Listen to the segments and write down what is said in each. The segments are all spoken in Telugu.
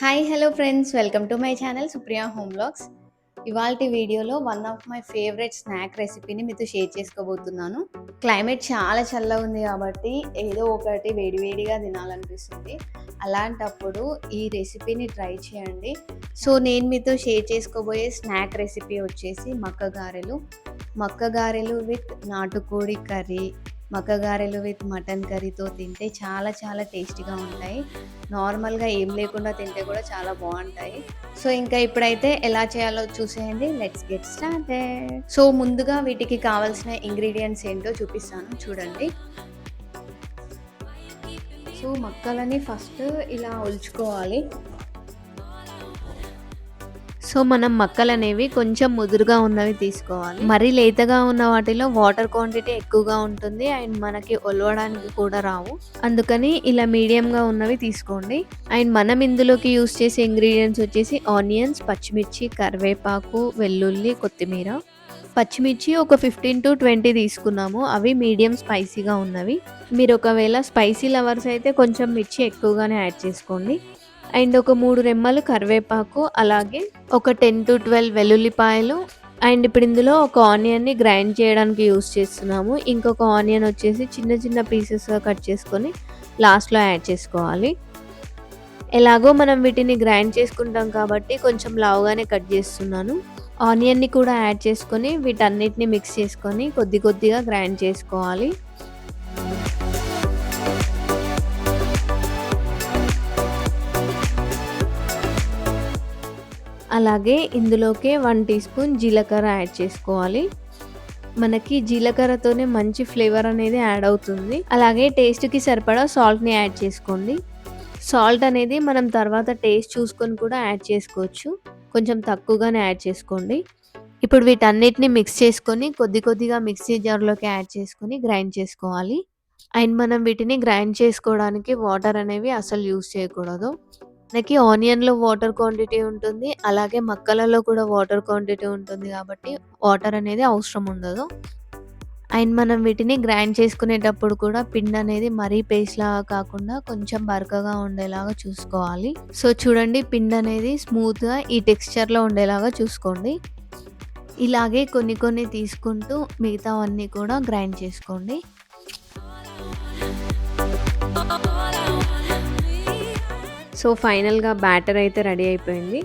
Hi hello friends welcome to my channel Supriya home blogs ఇవాళ వీడియోలో one of my favourite snack రెసిపీని మీతో షేర్ చేసుకోబోతున్నాను. క్లైమేట్ చాలా చల్లగా ఉంది కాబట్టి ఏదో ఒకటి వేడివేడిగా తినాలనిపిస్తుంది. అలాంటప్పుడు ఈ రెసిపీని ట్రై చేయండి. సో నేను మీతో షేర్ చేసుకోబోయే స్నాక్ రెసిపీ వచ్చేసి మక్క గారెలు మక్క గారెలు విత్ నాటుకోడి కర్రీ మక్కగారెలు విత్ మటన్ కర్రీతో తింటే చాలా చాలా టేస్టీగా ఉంటాయి. నార్మల్గా ఏం లేకుండా తింటే కూడా చాలా బాగుంటాయి. సో ఇంకా ఇప్పుడైతే ఎలా చేయాలో చూసేయండి. లెట్స్ గెట్ స్టార్టెడ్ సో ముందుగా వీటికి కావాల్సిన ఇంగ్రీడియంట్స్ ఏంటో చూపిస్తాను. చూడండి. సో మక్కలని ఫస్ట్ ఇలా ఉల్చుకోవాలి సో మనం మక్కలు అనేవి కొంచెం ముదురుగా ఉన్నవి తీసుకోవాలి. మరీ లేతగా ఉన్న వాటిలో వాటర్ క్వాంటిటీ ఎక్కువగా ఉంటుంది అండ్ మనకి ఒలవడానికి కూడా రావు. అందుకని ఇలా మీడియంగా ఉన్నవి తీసుకోండి. అండ్ మనం ఇందులోకి యూస్ చేసే ఇంగ్రీడియంట్స్ వచ్చేసి ఆనియన్స్ పచ్చిమిర్చి కరివేపాకు వెల్లుల్లి కొత్తిమీర. పచ్చిమిర్చి ఒక ఫిఫ్టీన్ టు ట్వంటీ తీసుకున్నాము. అవి మీడియం స్పైసీగా ఉన్నవి. మీరు ఒకవేళ స్పైసీ లవర్స్ అయితే కొంచెం మిర్చి ఎక్కువగానే యాడ్ చేసుకోండి. అండ్ ఒక మూడు రెమ్మలు కరివేపాకు అలాగే ఒక టెన్ టు ట్వెల్వ్ వెల్లుల్లిపాయలు అండ్ ఇప్పుడు ఇందులో ఒక ఆనియన్ని గ్రైండ్ చేయడానికి యూస్ చేస్తున్నాము. ఇంకొక ఆనియన్ వచ్చేసి చిన్న చిన్న పీసెస్గా కట్ చేసుకొని లాస్ట్లో యాడ్ చేసుకోవాలి. ఎలాగో మనం వీటిని గ్రైండ్ చేసుకుంటాం కాబట్టి కొంచెం లావుగానే కట్ చేస్తున్నాను. ఆనియన్ని కూడా యాడ్ చేసుకొని వీటన్నిటిని మిక్స్ చేసుకొని కొద్ది కొద్దిగా గ్రైండ్ చేసుకోవాలి. అలాగే ఇందులోకే వన్ టీ స్పూన్ జీలకర్ర యాడ్ చేసుకోవాలి. మనకి జీలకర్రతోనే మంచి ఫ్లేవర్ అనేది యాడ్ అవుతుంది. అలాగే టేస్ట్కి సరిపడా సాల్ట్ని యాడ్ చేసుకోండి. సాల్ట్ అనేది మనం తర్వాత టేస్ట్ చూసుకొని కూడా యాడ్ చేసుకోవచ్చు. కొంచెం తక్కువగానే యాడ్ చేసుకోండి. ఇప్పుడు వీటన్నిటిని మిక్స్ చేసుకొని కొద్ది కొద్దిగా మిక్సీ జార్లోకి యాడ్ చేసుకొని గ్రైండ్ చేసుకోవాలి. అండ్ మనం వీటిని గ్రైండ్ చేసుకోవడానికి వాటర్ అనేవి అసలు యూస్ చేయకూడదు. మనకి ఆనియన్‌లో వాటర్ క్వాంటిటీ ఉంటుంది. అలాగే మక్కలలో కూడా వాటర్ క్వాంటిటీ ఉంటుంది కాబట్టి వాటర్ అనేది అవసరం ఉండదు. అండ్ మనం వీటిని గ్రైండ్ చేసుకునేటప్పుడు కూడా పిండి అనేది మరీ పేస్ట్‌లాగా కాకుండా కొంచెం బరకగా ఉండేలాగా చూసుకోవాలి. సో చూడండి పిండి అనేది స్మూత్‌గా ఈ టెక్స్చర్‌లో ఉండేలాగా చూసుకోండి. ఇలాగే కొన్ని కొన్ని తీసుకుంటూ మిగతావన్నీ కూడా గ్రైండ్ చేసుకోండి. సో ఫైనల్‌గా బ్యాటర్ అయితే రెడీ అయిపోయింది.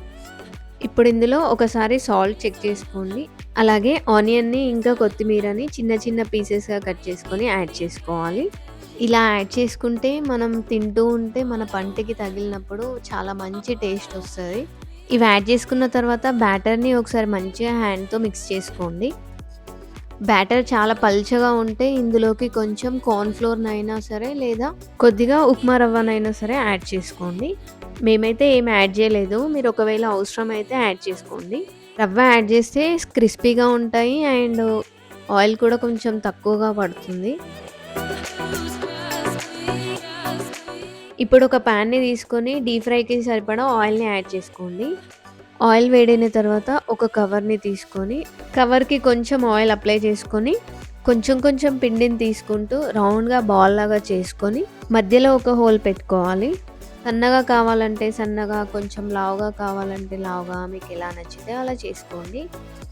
ఇప్పుడు ఇందులో ఒకసారి సాల్ట్ చెక్ చేసుకోండి. అలాగే ఆనియన్‌ని ఇంకా కొత్తిమీరని చిన్న చిన్న పీసెస్‌గా కట్ చేసుకొని యాడ్ చేసుకోవాలి. ఇలా యాడ్ చేసుకుంటే మనం తింటూ ఉంటే మన పంటికి తగిలినప్పుడు చాలా మంచి టేస్ట్ వస్తుంది ఇవి యాడ్ చేసుకున్న తర్వాత బ్యాటర్‌ని ఒకసారి మంచిగా హ్యాండ్‌తో మిక్స్ చేసుకోండి. బ్యాటర్ చాలా పల్చగా ఉంటే ఇందులోకి కొంచెం కార్న్ ఫ్లోర్‌నైనా సరే లేదా కొద్దిగా ఉప్మా రవ్వనైనా సరే యాడ్ చేసుకోండి. మేమైతే ఏమి యాడ్ చేయలేదు. మీరు ఒకవేళ అవసరం అయితే యాడ్ చేసుకోండి. రవ్వ యాడ్ చేస్తే క్రిస్పీగా ఉంటాయి అండ్ ఆయిల్ కూడా కొంచెం తక్కువగా పడుతుంది. ఇప్పుడు ఒక ప్యాన్‌ని తీసుకొని డీప్ ఫ్రైకి సరిపడా ఆయిల్‌ని యాడ్ చేసుకోండి. ఆయిల్ వేడైన తర్వాత ఒక కవర్‌ని తీసుకొని కవర్‌కి కొంచెం ఆయిల్ అప్లై చేసుకొని కొంచెం కొంచెం పిండిని తీసుకుంటూ రౌండ్‌గా బాల్ లాగా చేసుకొని మధ్యలో ఒక హోల్ పెట్టుకోవాలి. సన్నగా కావాలంటే సన్నగా, కొంచెం లావుగా కావాలంటే లావుగా మీకు ఎలా నచ్చితే అలా చేసుకోండి.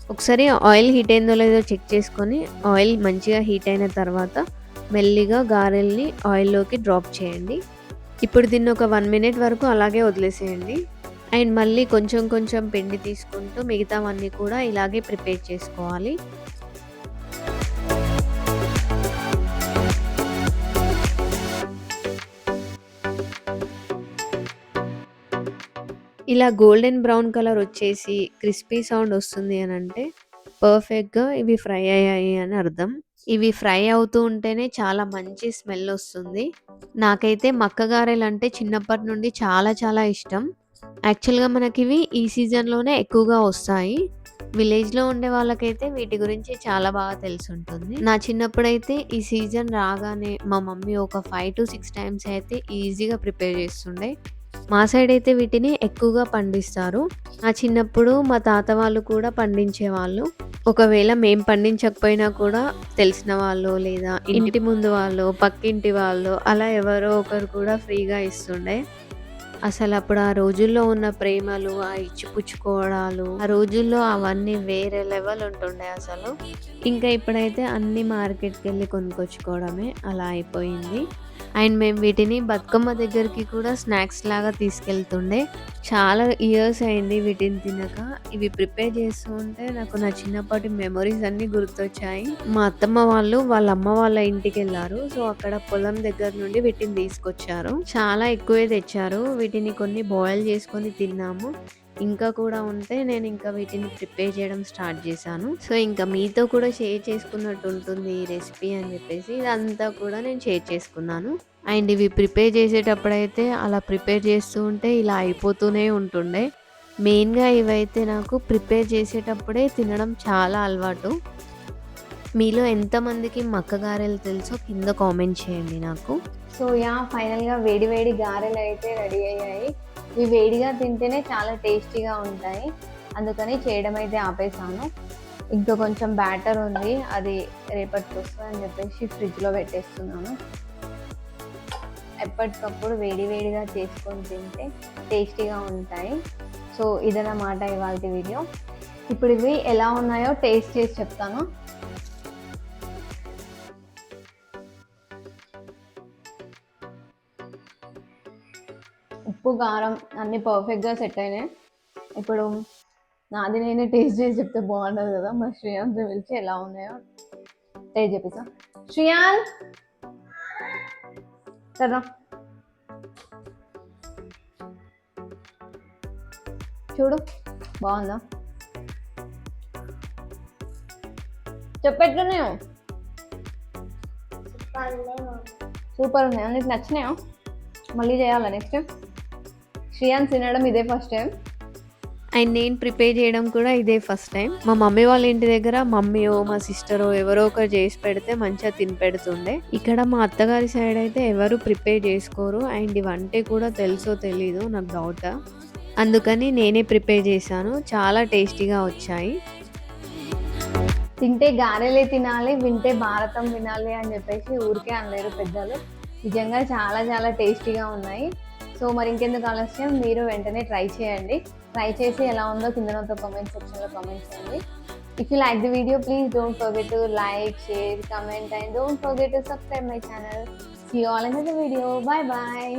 ఒకసారి ఆయిల్ హీట్ అయిందో లేదో చెక్ చేసుకొని ఆయిల్ మంచిగా హీట్ అయిన తర్వాత మెల్లిగా గారెల్ని ఆయిల్‌లోకి డ్రాప్ చేయండి. ఇప్పుడు దీన్ని ఒక వన్ మినిట్ వరకు అలాగే వదిలేసేయండి. అండ్ మళ్ళీ కొంచెం కొంచెం పిండి తీసుకుంటూ మిగతావన్నీ కూడా ఇలాగే ప్రిపేర్ చేసుకోవాలి. ఇలా గోల్డెన్ బ్రౌన్ కలర్ వచ్చేసి క్రిస్పీ సౌండ్ వస్తుంది అని అంటే పర్ఫెక్ట్‌గా ఇవి ఫ్రై అయ్యాయి అని అర్థం. ఇవి ఫ్రై అవుతూ ఉంటేనే చాలా మంచి స్మెల్ వస్తుంది. నాకైతే మక్కగారెలు అంటే చిన్నప్పటి నుండి చాలా చాలా ఇష్టం. యాక్చువల్‌గా మనకివి ఈ సీజన్‌లోనే ఎక్కువగా వస్తాయి. విలేజ్‌లో ఉండే వాళ్ళకైతే వీటి గురించి చాలా బాగా తెలిసుంటుంది. నా చిన్నప్పుడైతే ఈ సీజన్ రాగానే మా మమ్మీ ఒక 5-6 టైమ్స్ అయితే ఈజీగా ప్రిపేర్ చేస్తుండే. మా సైడ్ అయితే వీటిని ఎక్కువగా పండిస్తారు. నా చిన్నప్పుడు మా తాత వాళ్ళు కూడా పండించేవాళ్ళు. ఒకవేళ మేము పండించకపోయినా కూడా తెలిసిన వాళ్ళో లేదా ఇంటి ముందు వాళ్ళో, పక్కింటి వాళ్ళో అలా ఎవరో ఒకరు కూడా ఫ్రీగా ఇస్తుండే. అసలు అప్పుడు ఆ రోజుల్లో ఉన్న ప్రేమలు ఆ ఇచ్చిపుచ్చుకోవడాలు ఆ రోజుల్లో అవన్నీ వేరే లెవెల్ ఉంటుండే అసలు. ఇంకా ఇప్పుడైతే అన్ని మార్కెట్కి వెళ్ళి కొనుక్కొచ్చుకోవడమే అలా అయిపోయింది. అండ్ మేము వీటిని బతుకమ్మ దగ్గరికి కూడా స్నాక్స్ లాగా తీసుకెళ్తుండే. చాలా ఇయర్స్ అయింది వీటిని తినక. ఇవి ప్రిపేర్ చేస్తూ ఉంటే నాకు నా చిన్నప్పటి మెమరీస్ అన్ని గుర్తొచ్చాయి. మా అత్తమ్మ వాళ్ళు వాళ్ళ అమ్మ వాళ్ళ ఇంటికి వెళ్ళారు. సో అక్కడ పొలం దగ్గర నుండి వీటిని తీసుకొచ్చారు. చాలా ఎక్కువే తెచ్చారు. వీటిని కొన్ని బాయిల్ చేసుకొని తిన్నాము. ఇంకా కూడా ఉంటే నేను ఇంకా వీటిని ప్రిపేర్ చేయడం స్టార్ట్ చేశాను. సో ఇంకా మీతో కూడా షేర్ చేసుకున్నట్టు ఉంటుంది ఈ రెసిపీ అని చెప్పేసి ఇదంతా కూడా నేను షేర్ చేసుకున్నాను. అండ్ ఇవి ప్రిపేర్ చేసేటప్పుడైతే అలా ప్రిపేర్ చేస్తూ ఉంటే ఇలా అయిపోతూనే ఉంటుండే. మెయిన్గా ఇవైతే నాకు ప్రిపేర్ చేసేటప్పుడే తినడం చాలా అలవాటు. మీలో ఎంతమందికి మక్క గారెలు తెలుసో కింద కామెంట్ చేయండి నాకు. సో యా ఫైనల్గా వేడి వేడి గారెలు అయితే రెడీ అయ్యాయి. ఇవి వేడిగా తింటేనే చాలా టేస్టీగా ఉంటాయి. అందుకని చేయడం అయితే ఆపేసాను. ఇంకా కొంచెం బ్యాటర్ ఉంది. అది రేపటికి వస్తుందని అని చెప్పేసి ఫ్రిడ్జ్లో పెట్టేస్తున్నాను. ఎప్పటికప్పుడు వేడి వేడిగా చేసుకొని తింటే టేస్టీగా ఉంటాయి. సో ఇదన్నమాట ఇవాళ వీడియో. ఇప్పుడు ఇవి ఎలా ఉన్నాయో టేస్ట్ చేసి చెప్తాను. ఉప్పు కారం అన్నీ పర్ఫెక్ట్గా సెట్ అయినాయి. ఇప్పుడు నాది నేనే టేస్ట్ చేసి చెప్తే బాగుంటుంది కదా మరి శ్రీయాన్ పిలిచి ఎలా ఉన్నాయో టేస్ట్ చెప్పిస్తా శ్రీయాన్ సరే చూడు బాగుందా? చెప్పెట్లున్నాయో? సూపర్ ఉన్నాయి. నీకు నచ్చినాయా? మళ్ళీ చేయాలా నెక్స్ట్ శ్రీయాన్ తినడం ఇదే ఫస్ట్ టైం అండ్ నేను ప్రిపేర్ చేయడం కూడా ఇదే ఫస్ట్ టైం మా మమ్మీ వాళ్ళ ఇంటి దగ్గర మమ్మీయో మా సిస్టరో ఎవరో ఒకరు చేసి పెడితే మంచిగా తిని పెడుతుండే. ఇక్కడ మా అత్తగారి సైడ్ అయితే ఎవరు ప్రిపేర్ చేసుకోరు. అండ్ ఇవంటే కూడా తెలుసో తెలీదు నాకు డౌట్ అందుకని నేనే ప్రిపేర్ చేశాను. చాలా టేస్టీగా వచ్చాయి. తింటే గారెలే తినాలి వింటే భారతం వినాలి అని చెప్పేసి ఊరికే అనలేరు పెద్దలు. నిజంగా చాలా చాలా టేస్టీగా ఉన్నాయి. సో మరి ఇంకెందుకు ఆలస్యం? మీరు వెంటనే ట్రై చేయండి. ట్రై చేసి ఎలా ఉందో కింద నాతో కామెంట్ సెక్షన్లో కామెంట్ చేయండి. If you like the video please don't forget to like share comment and don't forget to subscribe my channel see all in the video bye bye